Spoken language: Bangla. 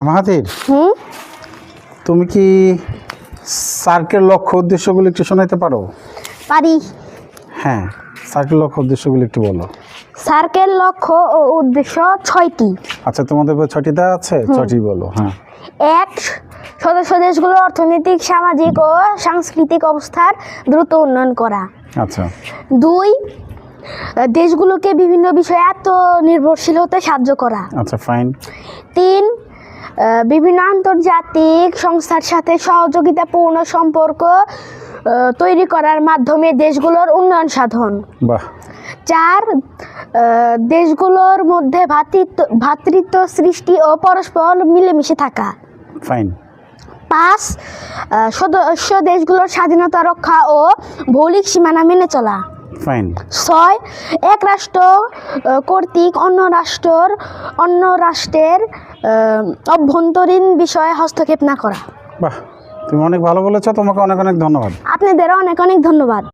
মাহাতির হুম? তুমি কি সার্কের লক্ষ্য উদ্দেশ্যগুলো একটু শোনাইতে পারো? পারি। হ্যাঁ সার্কের লক্ষ্য উদ্দেশ্যগুলো একটু বলো। সার্কেল লক্ষ্য ও উদ্দেশ্য ছয়টি। আচ্ছা তোমাদের ছয়টি দেওয়া আছে? ছয়টি বলো হ্যাঁ। এক সদস্য দেশগুলোর অর্থনৈতিক সামাজিক ও সাংস্কৃতিক অবস্থার দ্রুত উন্নয়ন করা। আচ্ছা। দুই দেশগুলোকে বিভিন্ন বিষয়ে আত্মনির্ভরশীল হতে সাহায্য করা। আচ্ছা ফাইন তিন বিভিন্ন আন্তর্জাতিক সংস্থার সাথে সহযোগিতাপূর্ণ সম্পর্ক তৈরি করার মাধ্যমে দেশগুলোর উন্নয়ন সাধন। চার দেশগুলোর মধ্যে ভ্রাতৃত্ব সৃষ্টি ও পরস্পর মিলেমিশে থাকা। ফাইন পাঁচ সদস্য দেশগুলোর স্বাধীনতা রক্ষা ও ভৌলিক সীমানা মেনে চলা। ফাইন ছয় এক রাষ্ট্র কর্তৃক অন্য রাষ্ট্রর অন্য রাষ্ট্রের অভ্যন্তরীণ বিষয়ে হস্তক্ষেপ না করা। বাহ তুমি অনেক ভালো বলেছ তোমাকে অনেক অনেক ধন্যবাদ। আপনাদেরও অনেক অনেক ধন্যবাদ।